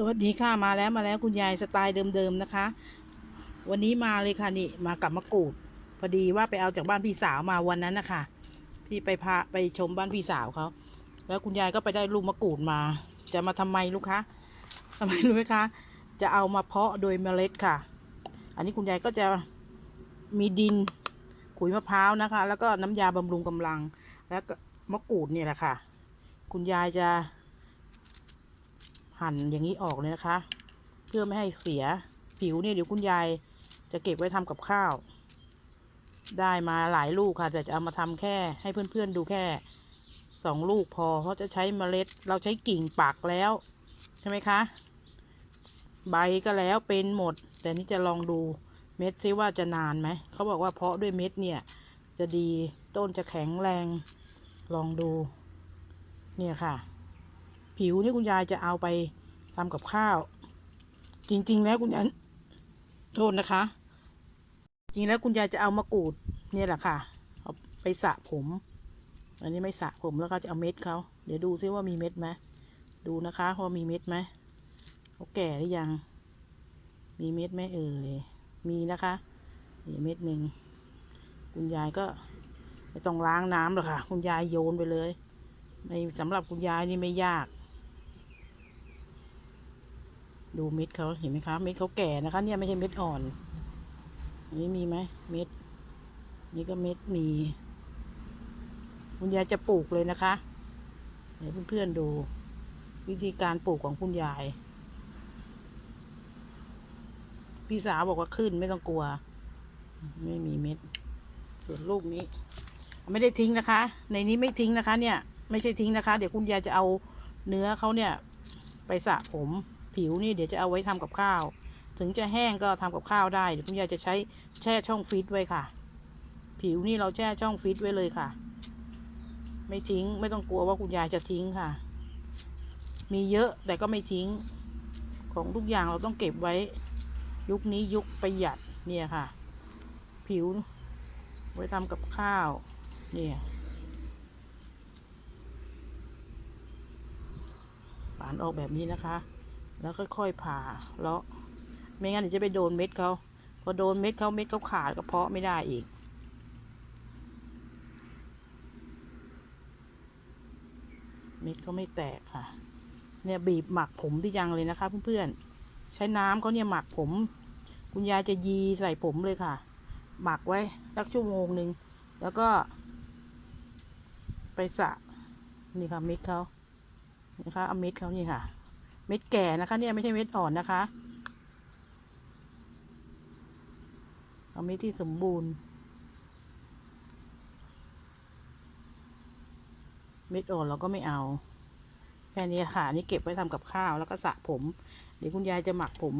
สวัสดีค่ะมาแล้วมาแล้วคุณยายสไตล์เดิมๆนะคะ วันนี้มาเลยค่ะนี่มากับมะกรูด พอดีว่าไปเอาจากบ้านพี่สาวมาวันนั้นนะคะที่ไปพาไปชมบ้านพี่สาวเขาแล้วคุณยายก็ไปได้ลูกมะกรูดมา จะมาทำไมลูกคะทำไมรู้ไหมคะ จะเอามาเพาะโดยเมล็ดค่ะ อันนี้คุณยายก็จะมีดินขุยมะพร้าวนะคะ แล้วก็น้ำยาบำรุงกำลัง แล้วก็มะกรูดเนี่ยแหละค่ะ คุณยายจะ หั่นอย่างนี้ออกเลยนะคะ เพื่อไม่ให้เสียผิวเนี่ยเดี๋ยวคุณยายจะเก็บไว้ทำกับข้าว ได้มาหลายลูกค่ะ แต่จะเอามาทำแค่ให้เพื่อนๆดูแค่สองลูกพอ เพราะจะใช้เมล็ด เราใช้กิ่งปักแล้ว ใช่ไหมคะ ใบก็แล้วเป็นหมด แต่นี่จะลองดูเม็ดซิว่าจะนานไหม เขาบอกว่าเพาะด้วยเม็ดเนี่ย จะดีต้นจะแข็งแรง ลองดู เนี่ยค่ะ ผิวนี่คุณยายจะเอาไปทำกับข้าว จริง ๆ แล้วคุณยายโทษนะคะ จริงแล้วคุณยายจะเอามะกรูดเนี่ยแหละค่ะเอาไปสระผม อันนี้ไม่สระผมแล้วก็จะเอาเม็ดเขาเดี๋ยวดูซิว่ามีเม็ดไหมดูนะคะว่ามีเม็ดไหมเขาแก่หรือยัง มีเม็ดไหมเอ่ยมีนะคะมีเม็ดหนึ่งคุณยายก็ไม่ต้องล้างน้ำหรอกค่ะ คุณยายโยนไปเลยในสำหรับคุณยายนี่ไม่ยาก ดูเม็ดเขาเห็นไหมคะ เม็ดเขาแก่นะคะ เนี่ยไม่ใช่เม็ดอ่อนอันนี้มีไหมเม็ด นี่ก็เม็ดมี คุณยายจะปลูกเลยนะคะเดี๋ยวเพื่อนๆดู วิธีการปลูกของคุณยาย พี่สาวบอกว่าขึ้นไม่ต้องกลัว ไม่มีเม็ด ส่วนลูกนี้ ไม่ได้ทิ้งนะคะ ในนี้ไม่ทิ้งนะคะ เนี่ย ไม่ใช่ทิ้งนะคะ เดี๋ยวคุณยายจะเอาเนื้อเขาเนี่ย ไปสระผม ผิวนี่เดี๋ยวจะเอาไว้ทำกับข้าว ถึงจะแห้งก็ทำกับข้าวได้เดี๋ยวคุณยายจะใช้แช่ช่องฟิตไว้ค่ะ ผิวนี่เราแช่ช่องฟิตไว้เลยค่ะ ไม่ทิ้งไม่ต้องกลัวว่าคุณยายจะทิ้งค่ะ มีเยอะแต่ก็ไม่ทิ้ง ของทุกอย่างเราต้องเก็บไว้ ยุคนี้ยุคประหยัดเนี่ยค่ะ ผิว ไว้ทำกับข้าวเนี่ยฝานออกแบบนี้นะคะ แล้วค่อยๆผ่าเลาะไม่งั้นเดี๋ยวจะไปโดนเม็ดเขาพอโดนเม็ดเขาเม็ดเขาขาดกระเพาะไม่ได้อีก เม็ดเขาไม่แตกค่ะ เนี่ยบีบหมักผมที่ยังเลยนะคะ เพื่อนๆ ใช้น้ำเขาเนี่ยหมักผม คุณยายจะยีใส่ผมเลยค่ะ หมักไว้สักชั่วโมงหนึ่งแล้วก็ ไปสระนี่ค่ะเม็ดเขานะคะเอาเม็ดเขานี่ค่ะ เม็ดแก่นะคะ เนี่ยไม่ใช่เม็ดอ่อนนะคะเอาเม็ดที่สมบูรณ์ เม็ดอ่อนเราก็ไม่เอาแค่นี้ค่ะนี่เก็บไว้ทำกับข้าวแล้วก็สระผม เดี๋ยวคุณยายจะหมักผม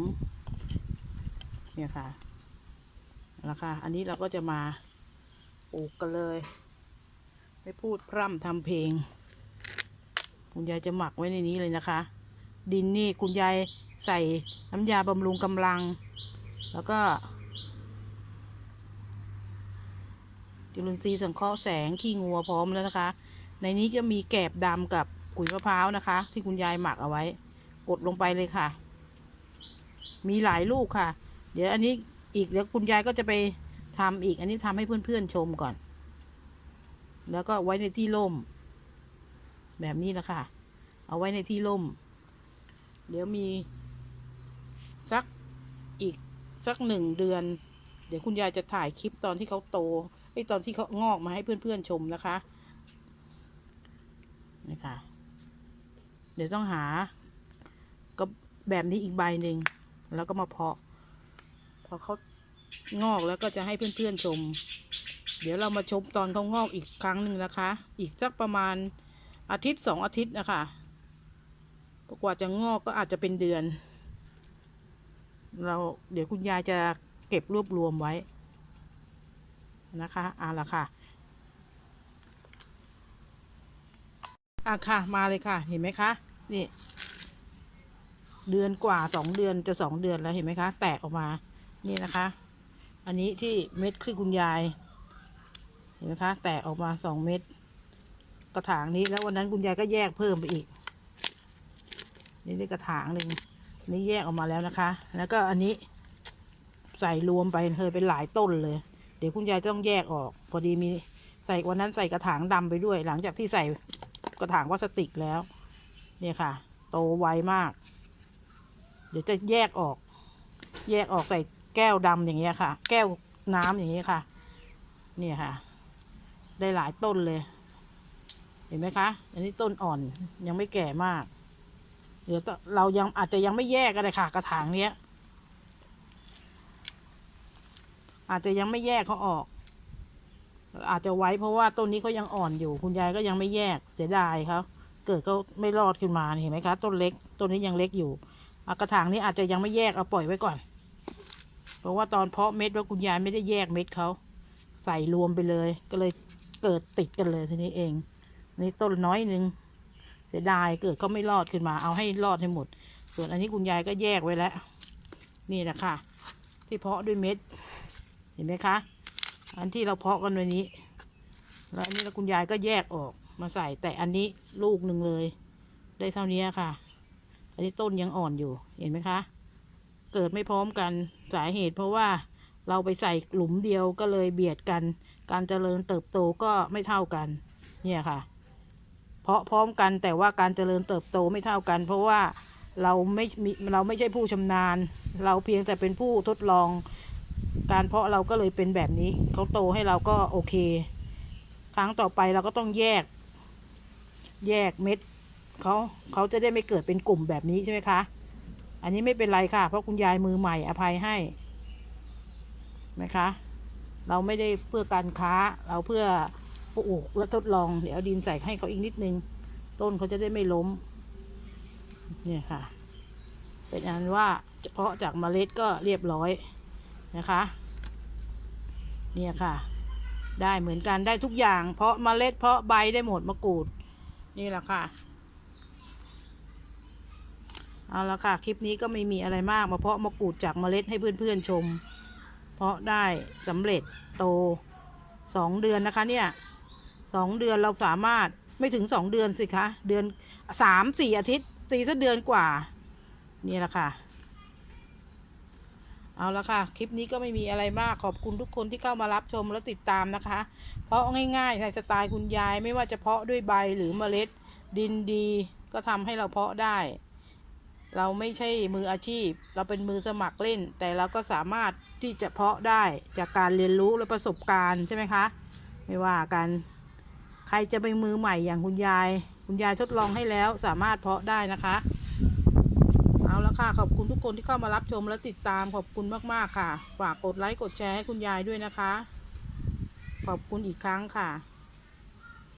เนี่ยค่ะแล้วค่ะ อันนี้เราก็จะมาปลูกกันเลย ไม่พูดพร่ำทำเพลง คุณยายจะหมักไว้ในนี้เลยนะคะ ดินนี่คุณยายใส่น้ำยาบำรุงกำลัง แล้วก็ จุลินทรีย์สังเคราะห์แสงขี้งัวพร้อมแล้วนะคะ ในนี้จะมีแกบดำกับขุยมะพร้าวนะคะ ที่คุณยายหมักเอาไว้ กดลงไปเลยค่ะ มีหลายลูกค่ะ เดี๋ยวอันนี้อีกเดี๋ยวคุณยายก็จะไปทำอีก อันนี้ทำให้เพื่อนๆชมก่อน แล้วก็ไว้ในที่ร่ม แบบนี้นะคะเอาไว้ในที่ร่ม เดี๋ยวมี สักอีกสักหนึ่งเดือน เดี๋ยวคุณยายจะถ่ายคลิปตอนที่เขาโตไอ้ตอนที่เขางอกมาให้เพื่อนๆชมนะคะนี่ค่ะ เดี๋ยวต้องหา ก็แบบนี้อีกใบหนึ่งแล้วก็มาเพาะ พอเขางอกแล้วก็จะให้เพื่อนๆชม เดี๋ยวเรามาชมตอนเขางอกอีกครั้งหนึ่งนะคะ อีกสักประมาณอาทิตย์สองอาทิตย์นะคะ กว่าจะงอกก็อาจจะเป็นเดือน เราเดี๋ยวคุณยายจะเก็บรวบรวมไว้ นะคะเอาละค่ะอะค่ะมาเลยค่ะ เห็นไหมคะนี่ เดือนกว่าสองเดือนจะสองเดือนแล้วเห็นไหมคะ แตกออกมา นี่นะคะ อันนี้ที่เม็ดคือคุณยาย เห็นไหมคะ แตกออกมาสองเม็ดกระถางนี้แล้ววันนั้นคุณยายก็แยกเพิ่มไปอีก นี่ได้กระถางหนึ่งนี่แยกออกมาแล้วนะคะ แล้วก็อันนี้ใส่รวมไปเลยเป็นหลายต้นเลย เดี๋ยวคุณยายต้องแยกออก พอดีมีใส่วันนั้นใส่กระถางดำไปด้วย หลังจากที่ใส่กระถางพลาสติกแล้ว เนี่ยค่ะ โตไวมาก เดี๋ยวจะแยกออก แยกออกใส่แก้วดำอย่างเงี้ยค่ะ แก้วน้ำอย่างเงี้ยค่ะ เนี่ยค่ะ ได้หลายต้นเลย เห็นไหมคะ อันนี้ต้นอ่อนยังไม่แก่มาก เดี๋ยวเรายังอาจจะยังไม่แยกก็ได้ค่ะ กระถางเนี้ย อาจจะยังไม่แยกเขาออก อาจจะไว้เพราะว่าต้นนี้เขายังอ่อนอยู่ คุณยายก็ยังไม่แยกเสียดายเขาเกิดเขาไม่รอดขึ้นมาเห็นไหมคะ ต้นเล็กต้นนี้ยังเล็กอยู่กระถางนี้อาจจะยังไม่แยกเอาปล่อยไว้ก่อน เพราะว่าตอนเพาะเม็ดว่าคุณยายไม่ได้แยกเม็ดเขาใส่รวมไปเลย ก็เลยเกิดติดกันเลยทีนี้เองนี่ต้นน้อยหนึ่ง เสียดายเกิดเขาไม่รอดขึ้นมาเอาให้รอดให้หมด ส่วนอันนี้คุณยายก็แยกไว้แล้ว นี่แหละค่ะ ที่เพาะด้วยเม็ด เห็นไหมคะ อันที่เราเพาะกันวันนี้ แล้วอันนี้แล้วคุณยายก็แยกออกมาใส่แต่อันนี้ลูกหนึ่งเลย ได้เท่านี้ค่ะ อันนี้ต้นยังอ่อนอยู่เห็นไหมคะ เกิดไม่พร้อมกันสาเหตุเพราะว่าเราไปใส่หลุมเดียวก็เลยเบียดกัน การเจริญเติบโตก็ไม่เท่ากัน เนี่ยค่ะ เพาะพร้อมกันแต่ว่าการเจริญเติบโตไม่เท่ากัน เพราะว่าเราไม่มีเราไม่ใช่ผู้ชำนาญ เราเพียงแต่เป็นผู้ทดลอง การเพาะเราก็เลยเป็นแบบนี้เขาโตให้เราก็โอเค ครั้งต่อไปเราก็ต้องแยก แยกเม็ดเขาเขาจะได้ไม่เกิดเป็นกลุ่มแบบนี้ใช่ไหมคะ อันนี้ไม่เป็นไรค่ะ เพราะคุณยายมือใหม่อภัยให้ไหมคะ เราไม่ได้เพื่อการค้าเราเพื่อ ปลูกและทดลอง เดี๋ยวดินใส่ให้เขาอีกนิดนึง ต้นเขาจะได้ไม่ล้ม เนี่ยค่ะ เป็นอันว่าเพาะจากเมล็ดก็เรียบร้อยนะคะ เนี่ยค่ะ ได้เหมือนกันได้ทุกอย่าง เพาะเมล็ดเพาะใบได้หมดมะกรูด นี่แหละค่ะเอาละค่ะ คลิปนี้ก็ไม่มีอะไรมาก มาเพาะมะกรูดจากเมล็ดให้เพื่อนๆชม เพาะได้สำเร็จโตสองเดือนนะคะเนี่ย สองเดือนเราสามารถไม่ถึงสองเดือนสิคะ เดือนสามสี่อาทิตย์สี่สักเดือนกว่า นี่แหละค่ะ เอาละค่ะ คลิปนี้ก็ไม่มีอะไรมากขอบคุณทุกคนที่เข้ามารับชมและติดตามนะคะ เพราะง่ายๆในสไตล์คุณยายไม่ว่าจะเพาะด้วยใบหรือเมล็ด ดินดีก็ทำให้เราเพาะได้ เราไม่ใช่มืออาชีพ เราเป็นมือสมัครเล่น แต่เราก็สามารถที่จะเพาะได้จากการเรียนรู้และประสบการณ์ใช่ไหมคะ ไม่ว่ากัน ใครจะไปมือใหม่อย่างคุณยาย คุณยายทดลองให้แล้วสามารถเพาะได้นะคะ เอาละค่ะ ขอบคุณทุกคนที่เข้ามารับชมและติดตามขอบคุณมากๆค่ะ ฝากกดไลค์กดแชร์ให้คุณยายด้วยนะคะ ขอบคุณอีกครั้งค่ะ